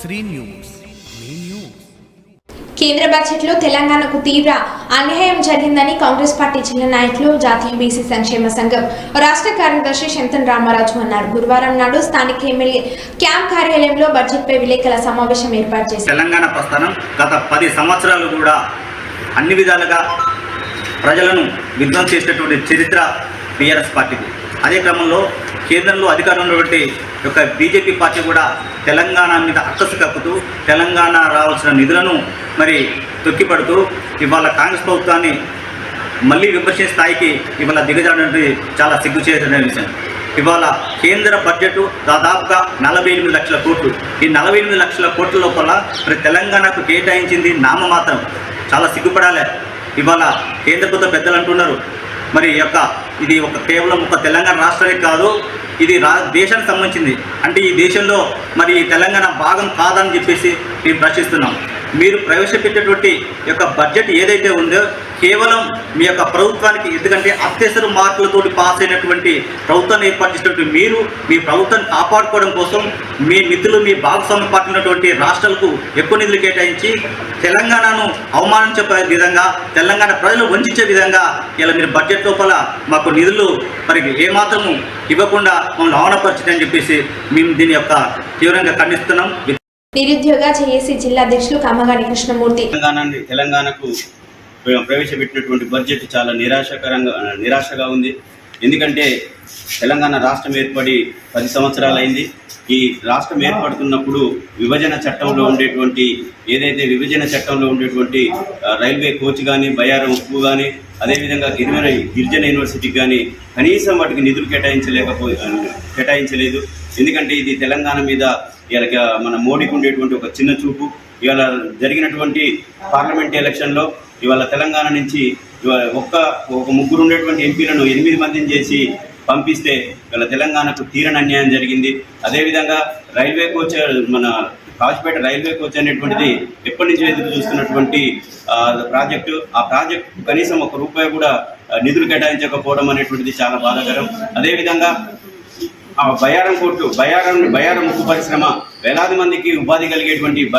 Shri news. మీ news. కేంద్ర బడ్జెట్లో తెలంగాణకు తీవ్ర అన్యాయం జరిగిందని కాంగ్రెస్ పార్టీ జిల్లా నాయకులు జాతీయ బీసీ సంక్షేమ సంఘం రాష్ట్ర కార్యదర్శి శంతన్ రామరాజు అన్నారు. గురువారం నాడు స్థానిక ఎమ్మెల్యే క్యాంప్ కార్యాలయంలో బడ్జెట్పై విలేకరుల సమావేశం ఏర్పాటు చేశారు. తెలంగాణ ప్రస్థానం గత పది సంవత్సరాలు కూడా అన్ని విధాలుగా ప్రజలను విధ్వంసం చేసినటువంటి చరిత్ర టీఆర్ఎస్ పార్టీకి అదే క్రమంలో కేంద్రంలో అధికారంలో పెట్టి యొక్క బీజేపీ పార్టీ కూడా తెలంగాణ మీద అక్కసు కక్కుతూ తెలంగాణ రావాల్సిన నిధులను మరి తొక్కిపడుతూ ఇవాళ కాంగ్రెస్ ప్రభుత్వాన్ని మళ్ళీ విమర్శించే స్థాయికి ఇవాళ దిగజాడడం చాలా సిగ్గు చేసిన విషయం. ఇవాళ కేంద్ర బడ్జెట్ దాదాపుగా నలభై ఎనిమిది లక్షల కోట్లు. ఈ నలభై ఎనిమిది లక్షల కోట్ల లోపల మరి తెలంగాణకు కేటాయించింది నామమాత్రం. చాలా సిగ్గుపడాలి. ఇవాళ కేంద్ర ప్రభుత్వ పెద్దలు అంటున్నారు మరి ఈ యొక్క ఇది ఒక కేవలం ఒక తెలంగాణ రాష్ట్రమే కాదు ఇది రా దేశానికి సంబంధించింది. అంటే ఈ దేశంలో మరి ఈ తెలంగాణ భాగం కాదని చెప్పేసి మేము ప్రశ్నిస్తున్నాం. మీరు ప్రవేశపెట్టేటువంటి యొక్క బడ్జెట్ ఏదైతే ఉందో కేవలం మీ యొక్క ప్రభుత్వానికి ఎందుకంటే అత్యవసర మార్కులతోటి పాస్ అయినటువంటి ప్రభుత్వాన్ని ఏర్పాటు మీరు మీ ప్రభుత్వాన్ని కాపాడుకోవడం కోసం మీ మిత్రులు మీ భాగస్వామ్య పార్టీ ఉన్నటువంటి రాష్ట్రాలకు ఎక్కువ నిధులు కేటాయించి తెలంగాణను అవమానించే విధంగా తెలంగాణ ప్రజలు వంచే విధంగా ఇలా మీరు బడ్జెట్ లోపల మాకు నిధులు మరి ఏమాత్రము ఇవ్వకుండా మమ్మల్ని అవమానపరిచిందని చెప్పేసి మేము దీని యొక్క తీవ్రంగా ఖండిస్తున్నాం. నిరుద్యోగ జేఏసీ జిల్లా అధ్యక్షులు కమ్మగాని కృష్ణమూర్తి. తెలంగాణ తెలంగాణకు ప్రవేశపెట్టినటువంటి బడ్జెట్ చాలా నిరాశకరంగా నిరాశగా ఉంది. ఎందుకంటే తెలంగాణ రాష్ట్రం ఏర్పడి పది సంవత్సరాలు అయింది ఈ రాష్ట్రం ఏర్పడుతున్నప్పుడు విభజన చట్టంలో ఉండేటువంటి ఏదైతే విభజన చట్టంలో ఉండేటువంటి రైల్వే కోచ్ కానీ బయారం ఉప్పు కానీ అదేవిధంగా గిరిజన గిరిజన యూనివర్సిటీకి కానీ కనీసం వాటికి నిధులు కేటాయించలేకపో కేటాయించలేదు. ఎందుకంటే ఇది తెలంగాణ మీద ఇలా మన మోడీకి ఉండేటువంటి ఒక చిన్న చూపు. ఇవాళ జరిగినటువంటి పార్లమెంట్ ఎలక్షన్లో ఇవాళ తెలంగాణ నుంచి ఇవాళ ఒక్క ఒక ముగ్గురు ఉండేటువంటి ఎంపీలను ఎనిమిది మందిని చేసి పంపిస్తే ఇవాళ తెలంగాణకు తీరని అన్యాయం జరిగింది. అదేవిధంగా రైల్వే కోచ్ మన కాజ్పేట రైల్వే కోచ్ అనేటువంటిది ఎప్పటి నుంచి ఎదురు చూస్తున్నటువంటి ప్రాజెక్టు. ఆ ప్రాజెక్ట్ కనీసం ఒక రూపాయి కూడా నిధులు కేటాయించకపోవడం అనేటువంటిది చాలా బాధాకరం. అదేవిధంగా ఆ బయారం కోర్టు బయారం బయారం ఉక్కు పరిశ్రమ వేలాది మందికి ఉపాధి కలిగేటువంటి బ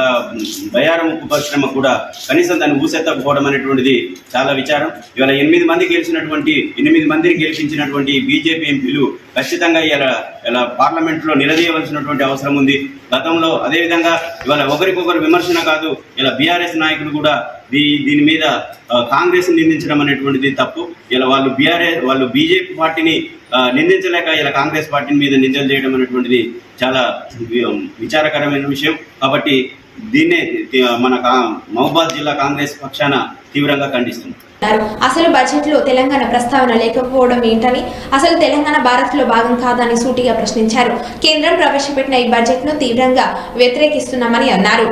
బయారం ఉప్పు పరిశ్రమ కూడా కనీసం దాన్ని ఊసెత్తకపోవడం అనేటువంటిది చాలా విచారం. ఇవాళ ఎనిమిది మంది గెలిచినటువంటి ఎనిమిది మందిని గెలిపించినటువంటి బీజేపీ ఎంపీలు ఖచ్చితంగా ఇలా ఇలా పార్లమెంట్లో నిలదీయవలసినటువంటి అవసరం ఉంది. గతంలో అదేవిధంగా ఇవాళ ఒకరికొకరు విమర్శన కాదు ఇలా బీఆర్ఎస్ నాయకులు కూడా దీ దీని మీద కాంగ్రెస్ నిందించడం అనేటువంటిది తప్పు. ఇలా వాళ్ళు బీఆర్ఎస్ వాళ్ళు బీజేపీ పార్టీని నిందించలేక ఇలా కాంగ్రెస్ పార్టీ మీద నిందలు చేయడం అనేటువంటిది చాలా విచారకరమైన విషయం. కాబట్టి దీన్నే మన మహబాద్ జిల్లా కాంగ్రెస్ పక్షాన తీవ్రంగా ఖండిస్తుంది అసలు బడ్జెట్లో తెలంగాణ ప్రస్తావన లేకపోవడం ఏంటని అసలు తెలంగాణ భారత్లో భాగం కాదని సూటిగా ప్రశ్నించారు. కేంద్రం ప్రవేశపెట్టిన ఈ బడ్జెట్ను తీవ్రంగా వ్యతిరేకిస్తున్నామని అన్నారు.